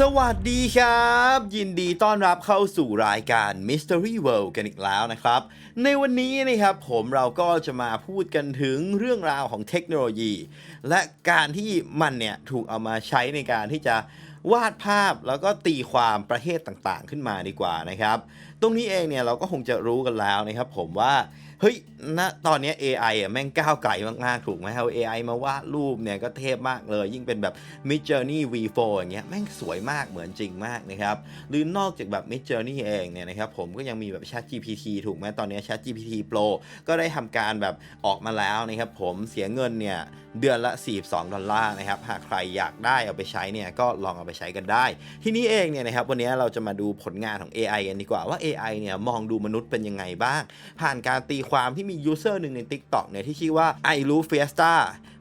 สวัสดีครับ ยินดีต้อนรับเข้าสู่รายการ Mystery World กันอีกแล้วนะครับ ในวันนี้นะครับผมเราก็จะมาพูดกันถึงเรื่องราวของเทคโนโลยี และการที่มันเนี่ยถูกเอามาใช้ในการที่จะวาดภาพแล้วก็ตีความประเทศต่างๆ ขึ้นมาดีกว่านะครับ ตรงนี้เองเนี่ยเราก็คงจะรู้กันแล้วนะครับผมว่า เฮ้ยณตอนนี้ AI อะแม่งก้าวไกลมาก ๆ ถูกไหมเอา AI มาวาดรูปเนี่ยก็เทพมากเลย ยิ่งเป็นแบบ Mid Journey V4 อย่างเงี้ยแม่งสวยมากเหมือนจริงมากนะครับ หรือนอกจากแบบ Mid Journey เองเนี่ยนะครับผมก็ยังมีแบบ Chat GPT ถูกไหมตอนนี้ Chat GPT Pro ก็ได้ทำการแบบออกมาแล้วนะครับผมเสียเงินเนี่ยเดือนละ 42 ดอลลาร์นะครับ หากใครอยากได้เอาไปใช้เนี่ยก็ลองเอาไปใช้กันได้ ที่นี้เองเนี่ยนะครับวันนี้เราจะมาดูผลงานของ AI กันดีกว่าว่า AI เนี่ยมองดูมนุษย์เป็นยังไงบ้าง ผ่านการตีความที่มียูเซอร์หนึ่งใน TikTok เนี่ยที่ชื่อว่า I รู้ Fiesta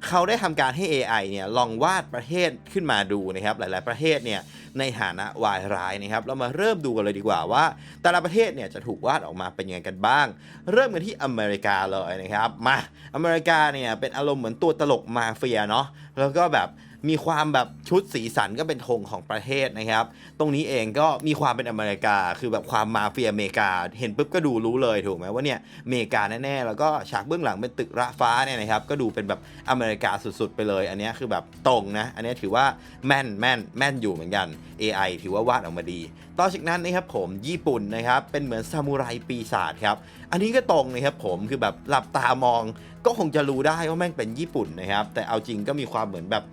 เขาได้ทำการให้ AI เนี่ยลองวาดประเทศขึ้นมาดูนะครับหลายๆประเทศเนี่ยในฐานะวายร้ายนะครับเรามาเริ่มดูกันเลยดีกว่าว่า แต่ละประเทศเนี่ยจะถูกวาดออกมาเป็นยังไงกันบ้าง เริ่มกันที่อเมริกาเลยนะครับมาอเมริกาเนี่ยเป็นอารมณ์เหมือนตัวตลกมาเฟียเนาะแล้วก็แบบ มีความแบบชุดสีสันก็เป็นธงของประเทศนะครับ ตรงนี้เองก็มีความเป็นอเมริกา คือแบบความมาเฟียอเมริกา เห็นปุ๊บก็ดูรู้เลยถูกไหมว่าเนี่ยอเมริกาแน่ๆแล้วก็ฉากเบื้องหลังเป็นตึกระฟ้าเนี่ยนะครับก็ดูเป็นแบบอเมริกาสุดๆ ไปเลย อันนี้คือแบบตรงนะ อันนี้ถือว่าแม่นแม่นแม่นอยู่เหมือนกัน AI ถือว่าวาดออกมาดี ต่อจากนั้นนะครับผมญี่ปุ่นนะครับเป็นเหมือนซามูไรปีศาจครับอันนี้ก็ตรงนะครับผมคือแบบหลับตามองก็คงจะรู้ได้ว่าแม่งเป็นญี่ปุ่นนะครับแต่เอาจริงก็มีความเหมือนแบบ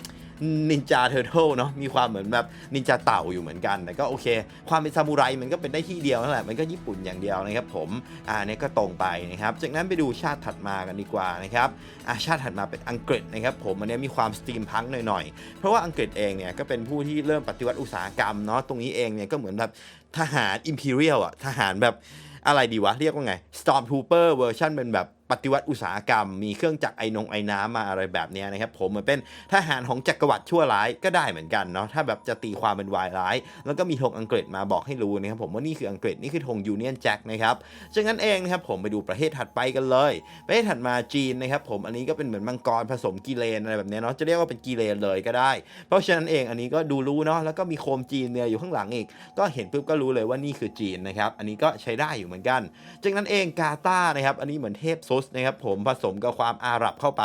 นินจาเทอร์เทิลเนาะมีความเหมือนแบบนินจาเต่าอยู่เหมือนกัน แต่ก็โอเค ความเป็นซามูไรมันก็เป็นได้ที่เดียวนั่นแหละมันก็ญี่ปุ่นอย่างเดียวนะครับผมอ่าเนี่ยก็ตรงไปนะครับจากนั้นไปดูชาติถัดมากันดีกว่านะครับอ่าชาติถัดมาเป็นอังกฤษนะครับผมอันนี้มีความสตรีมพังหน่อยๆ เพราะว่าอังกฤษเองเนี่ยก็เป็นผู้ที่เริ่มปฏิวัติอุตสาหกรรมเนาะตรงนี้เองเนี่ยก็เหมือนแบบทหารอิมพีเรียลอะทหารแบบอะไรดีวะ เรียกว่าไง Stormtrooper เวอร์ชันเป็นแบบ ปฏิวัติอุตสาหกรรม มีเครื่องจักรไอนงไอ้น้ำมาอะไรแบบนี้นะครับผมเหมือนเป็นทหารของจักรวรรดิชั่วร้ายก็ได้เหมือนกันเนาะถ้าแบบจะตีความเป็นวายร้าย แล้วก็มีธงอังกฤษมาบอกให้รู้นะครับผมว่านี่คืออังกฤษนี่คือธงยูเนียนแจ็คนะครับจากนั้นเองนะครับผมไปดูประเทศถัดไปกันเลย ประเทศถัดมาจีนนะครับผมอันนี้ก็เป็นเหมือนมังกรผสมกีเลนอะไรแบบนี้เนาะจะเรียกว่าเป็นกีเลนเลยก็ได้ เพราะฉะนั้นเองอันนี้ก็ดูรู้เนาะแล้วก็มีโคมจีนเนี่ยอยู่ข้างหลังอีก ก็เห็นปุ๊บก็รู้เลยว่านี่คือจีนนะครับอันนี้ก็ใช้ได้อยู่เหมือนกัน จากนั้นเองกาตาร์นะครับอันนี้เหมือนเทพซุสนะครับผมผสมกับความอาหรับเข้าไป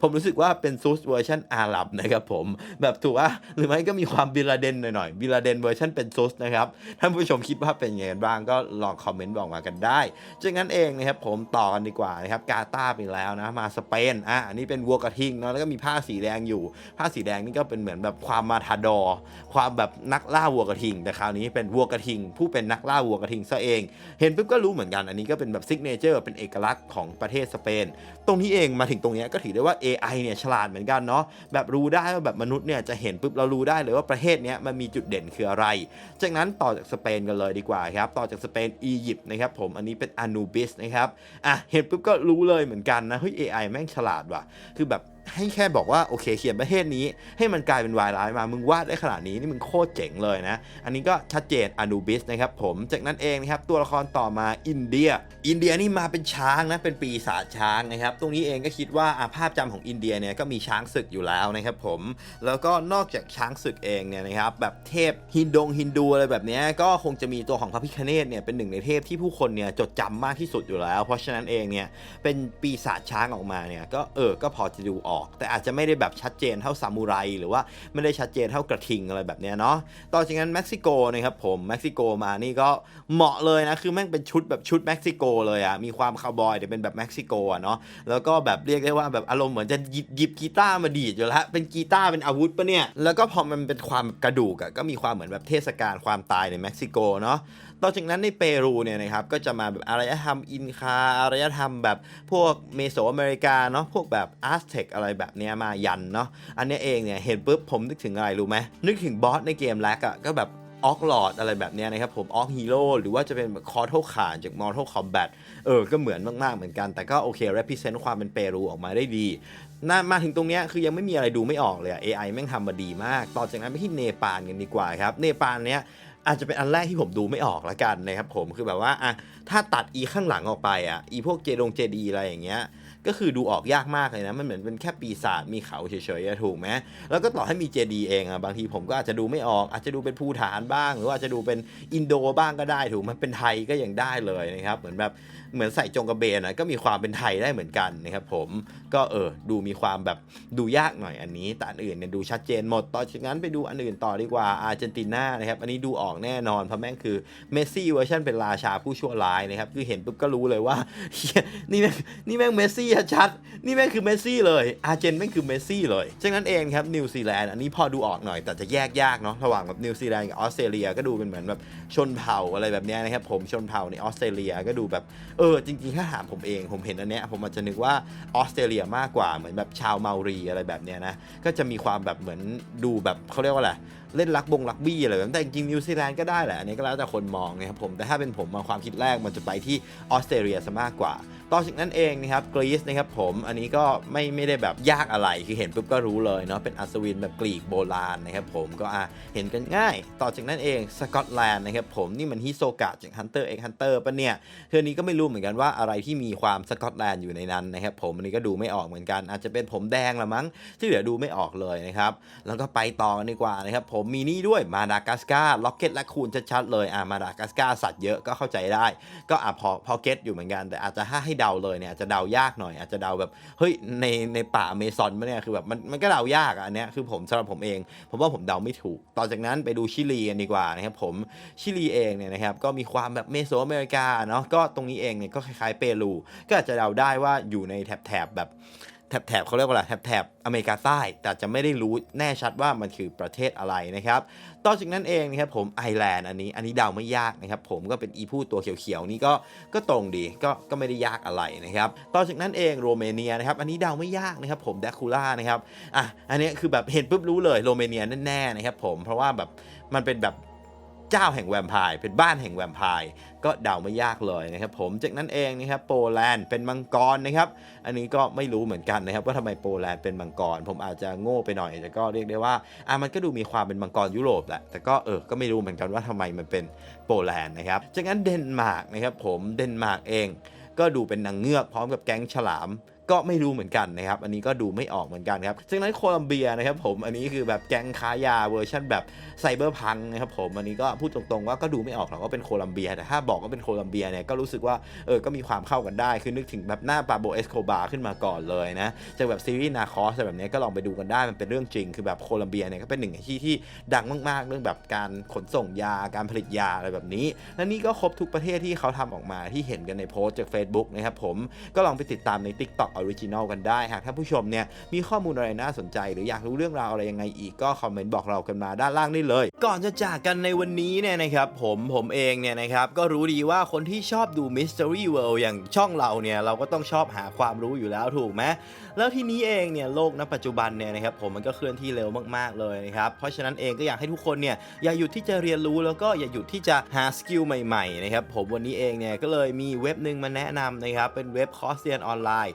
ผมรู้สึกว่าเป็นซุสเวอร์ชันอาหรับนะครับผมแบบถูกว่าหรือไม่ก็มีความบิลาเดนหน่อยๆบิลาเดนเวอร์ชันเป็นซุสนะครับท่านผู้ชมคิดว่าเป็นยังไงกันบ้างก็ลองคอมเมนต์บอกมากันได้จากนั้นเองนะครับผมต่อกันดีกว่านะครับกาตาไปแล้วนะมาสเปนอะอันนี้เป็นวัวกระทิงเนาะแล้วก็มีผ้าสีแดงอยู่ ผ้าสีแดงนี่ก็เป็นเหมือนแบบความมาทาดอ ความแบบนักล่าวัวกระทิง แต่คราวนี้เป็นวัวกระทิง ผู้เป็นนักล่าวัวกระทิงซะเอง เห็นปุ๊บก็รู้เหมือนกัน อันนี้ก็เป็นแบบซิกเนเจอร์เป็นเอกลักษณ์ของประเทศสเปน ตรงนี้เองมาถึงตรงนี้ก็ถือได้ว่า AI เนี่ยฉลาดเหมือนกันเนาะแบบรู้ได้ว่าแบบมนุษย์เนี่ยจะเห็นปุ๊บเรารู้ได้เลยว่าประเทศเนี้ยมันมีจุดเด่นคืออะไร จากนั้นต่อจากสเปนกันเลยดีกว่าครับต่อจากสเปนอียิปต์นะครับผมอันนี้เป็นอนูบิสนะครับอะเห็นปุ๊บก็รู้เลยเหมือนกันนะเฮ้ย AI แม่งฉลาดว่ะคือแบบ ให้แค่บอกว่าโอเคเขียนประเทศนี้ ให้มันกลายเป็นวายร้ายมา มึงวาดได้ขนาดนี้นี่มึงโคตรเจ๋งเลยนะ อันนี้ก็ชัดเจนอนูบิสนะครับผมจากนั้นเองนะครับตัวละครต่อมาอินเดีย อินเดียนี่มาเป็นช้างนะเป็นปีศาจช้างนะครับตรงนี้เองก็คิดว่าอะภาพจำของอินเดียเนี่ยก็มีช้างศึกอยู่แล้วนะครับผมแล้วก็นอกจากช้างศึกเองเนี่ยนะครับแบบเทพฮินดงฮินดูอะไรแบบนี้ก็คงจะมีตัวของพระพิคเนตเนี่ยเป็นหนึ่งในเทพที่ผู้คนเนี่ยจดจำมากที่สุดอยู่แล้ว เพราะฉะนั้นเองเนี่ยเป็นปีศาจช้างออกมาเนี่ยก็เออก็พอจะดูออกแต่อาจจะไม่ได้แบบชัดเจนเท่าซามูไรหรือว่าไม่ได้ชัดเจนเท่ากระทิงอะไรแบบเนี้ยเนาะต่อจากนั้นเม็กซิโกนะครับผมเม็กซิโกมานี่ก็เหมาะเลยนะคือแม่งเป็นชุดแบบชุดเม็กซิโกเลยอะมีความคาวบอยแต่เป็นแบบเม็กซิโกอะเนาะแล้วก็แบบเรียกได้ว่าแบบอารมณ์เหมือนจะหยิบหยิบกีตาร์มาดีดอยู่แล้วเป็นกีตาร์เป็นอาวุธปะเนี่ยแล้วก็พอมันเป็นความกระดูกอะก็มีความเหมือนแบบเทศกาลความตายในเม็กซิโกเนาะ ต่อจากนั้นในเปรูเนี่ยนะครับก็จะมาแบบอารยธรรมอินคาอารยธรรมแบบพวกเมโสอเมริกาเนาะพวกแบบอาร์เทคอะไรแบบเนี้ยมายันเนาะอันนี้เองเนี่ยเห็นปุ๊บผมนึกถึงอะไรรู้ไหมนึกถึงบอสในเกมแลกอะก็แบบออกหลอดอะไรแบบนี้นะครับผมออกฮีโร่หรือว่าจะเป็นแบบคอร์ทขานจาก Mortal Kombat เออ ก็เหมือนมาก ๆ เหมือนกัน แต่ก็โอเค represent ความเป็นเปรูออกมาได้ดีน่ามาถึงตรงเนี้ยคือยังไม่มีอะไรดูไม่ออกเลยอะ AI แม่งทำมาดีมาก ต่อจากนั้นไปที่เนปาลกันดีกว่าครับ เนปาลเนี้ย อาจจะเป็นอันแรกที่ผมดูไม่ออกละกันนะครับผมคือแบบว่าอะถ้าตัดอีข้างหลังออกไปอะอีพวกเจดงเจดีอะไรอย่างเงี้ยก็คือดูออกยากมากเลยนะ มันเหมือนเป็นแค่ปีศาจมีเขาเฉยๆถูกไหมแล้วก็ต่อให้มีเจดีเองอะบางทีผมก็อาจจะดูไม่ออก อาจจะดูเป็นภูฐานบ้าง หรือว่าอาจจะดูเป็นอินโดบ้างก็ได้ถูกมันเป็นไทยก็ยังได้เลยนะครับ เหมือนแบบ เหมือนใส่จงกระเบนนะก็มีความเป็นไทยได้เหมือนกันนะครับผมก็เออดูมีความแบบดูยากหน่อยอันนี้ แต่อันอื่นเนี่ยดูชัดเจนหมดต่อจากนั้นไปดูอันอื่นต่อดีกว่าอาร์เจนตินานะครับอันนี้ดูออกแน่นอนเพราะแม่งคือเมสซี่เวอร์ชันเป็นราชาผู้ชั่วร้ายนะครับคือเห็นปุ๊บก็รู้เลยว่านี่แม่งนี่แม่งเมสซี่ชัดนี่แม่งคือเมสซี่เลยอาร์เจนแม่งคือเมสซี่เลยฉะนั้นเองครับนิวซีแลนด์อันนี้พอดูออกหน่อยแต่จะแยกยากเนาะระหว่างแบบนิวซีแลนด์กับออสเตรเลียก็ดูเป็นเหมือนแบบชนเผ่าอะไรแบบเนี้นะครับผมชนเผ่าในออสเตรเลียก็ดูแบบเออจริงๆ ถ้าถามผมเองผมเห็นอันเนี้ยผมอาจจะนึกว่าออสเตรเลียมากกว่าเหมือนแบบชาวเมารีอะไรแบบเนี้ยนะ ก็จะมีความแบบเหมือนดูแบบเขาเรียกว่าอะไรเล่นรักบงรักบี้อะไรแบบนั้นแต่จริงนิวซีแลนด์ก็ได้แหละอันนี้ก็แล้วแต่คนมองนะครับผมแต่ถ้าเป็นผมมาความคิดแรกมันจะไปที่ออสเตรเลียซะมากกว่า ต่อจากนั้นเองนะครับกรีซนะครับผมอันนี้ก็ไม่ไม่ได้แบบยากอะไรคือเห็นปุ๊บก็รู้เลยเนาะเป็นอัศวินแบบกรีกโบราณนะครับผมก็อะเห็นกันง่าย ต่อจากนั้นเองสกอตแลนด์นะครับผมนี่มันฮิโซกะจาก Hunter x Hunter ปะเนี่ยเทือนี้ก็ไม่รู้เหมือนกันว่าอะไรที่มีความสกอตแลนด์อยู่ในนั้นนะครับผมอันนี้ก็ดูไม่ออกเหมือนกัน อาจจะเป็นผมแดงละมั้ง ที่เหลือดูไม่ออกเลยนะครับแล้วก็ไปต่อกันดีกว่านะครับผมมีนี่ด้วยมาดากัสการ์ล็อกเก็ตและคูนชัดๆเลยอะมาดากัสการ์สัตว์เยอะก็เข้าใจได้ ก็อะพอพอเก็ตอยู่เหมือนกันแต่อาจจะให้เดาเลยเนี่ยอาจจะเดายากหน่อย อาจจะเดาแบบเฮ้ยในในป่าอเมซอนมาเนี่ยคือแบบมันมันก็เดายากอันเนี้ยคือผมสำหรับผมเองผมว่าผมเดาไม่ถูก ต่อจากนั้นไปดูชิลีกันดีกว่านะครับผมชิลีเองเนี่ยนะครับก็มีความแบบเมโซอเมริกาเนาะก็ตรงนี้เองเนี่ยก็คล้ายๆเปรูก็อาจจะเดาได้ว่าอยู่ในแถบแถบแบบ แถบแถบเขาเรียกว่าอะไรแถบแถบอเมริกาใต้ แต่จะไม่ได้รู้แน่ชัดว่ามันคือประเทศอะไรนะครับต่อจากนั้นเองนะครับผมไอร์แลนด์อันนี้อันนี้เดาไม่ยากนะครับผมก็เป็นอีพูดตัวเขียวๆนี่ก็ก็ตรงดีก็ก็ไม่ได้ยากอะไรนะครับต่อจากนั้นเองโรเมเนียนะครับอันนี้เดาไม่ยากนะครับผมแดคูล่านะครับอะอันนี้คือแบบเห็นปุ๊บรู้เลยโรเมเนียแน่ๆนะครับผมเพราะว่าแบบมันเป็นแบบ เจ้าแห่งแวมไพร์เป็นบ้านแห่งแวมไพร์ก็เดาไม่ยากเลยนะครับผมจากนั้นเองนะครับโปแลนด์เป็นมังกรนะครับอันนี้ก็ไม่รู้เหมือนกันนะครับว่าทำไมโปแลนด์เป็นมังกร ผมอาจจะโง่ไปหน่อยแต่ก็เรียกได้ว่าอะมันก็ดูมีความเป็นมังกรยุโรปแหละแต่ก็เออก็ไม่รู้เหมือนกันว่าทำไมมันเป็นโปแลนด์นะครับจากนั้นเดนมาร์กนะครับผมเดนมาร์กเอง ก็ดูเป็นนางเงือกพร้อมกับแก๊งฉลาม ก็ไม่รู้เหมือนกันนะครับ อันนี้ก็ดูไม่ออกเหมือนกันครับจากนั้นโคลัมเบียนะครับผม อันนี้คือแบบแก๊งค้ายาเวอร์ชันแบบไซเบอร์พังนะครับผม อันนี้ก็พูดตรงๆว่าก็ดูไม่ออกหรอกว่าเป็นโคลัมเบีย แต่ถ้าบอกว่าเป็นโคลัมเบียเนี่ยก็รู้สึกว่าเออ ก็มีความเข้ากันได้ คือนึกถึงแบบหน้าปาโบเอสโคบาขึ้นมาก่อนเลยนะ จากแบบซีรีส์นาคอสแบบนี้ก็ลองไปดูกันได้ มันเป็นเรื่องจริง คือแบบโคลัมเบียเนี่ยก็เป็นหนึ่งในที่ที่ดังมากๆ เรื่องแบบการขนส่งยา การผลิตยาอะไรแบบนี้ และนี่ก็ครบทุกประเทศที่เขาทำออกมาที่เห็นกันในโพสต์จาก Facebook นะครับผม ก็ลองไปติดตามใน TikTok Original กันได้ หากท่านผู้ชมเนี่ยมีข้อมูลอะไรน่าสนใจ หรืออยากรู้เรื่องราวอะไรยังไงอีกก็คอมเมนต์บอกเรากันมาด้านล่างได้เลย ก่อนจะจากกันในวันนี้เนี่ยนะครับผมผมเองเนี่ยนะครับก็รู้ดีว่าคนที่ชอบดู Mystery World อย่างช่องเราเนี่ยเราก็ต้องชอบหาความรู้อยู่แล้วถูกไหมแล้วทีนี้เองเนี่ยโลกณปัจจุบันเนี่ยนะครับผมมันก็เคลื่อนที่เร็วมากๆเลยนะครับเพราะฉะนั้นเองก็อยากให้ทุกคนเนี่ยอย่าหยุดที่จะเรียนรู้แล้วก็อย่าหยุดที่จะหาสกิลใหม่ๆนะครับผมวันนี้เองเนี่ยก็เลยมีเว็บหนึ่งมาแนะนำนะครับเป็นเว็บคอร์สเรียนออนไลน์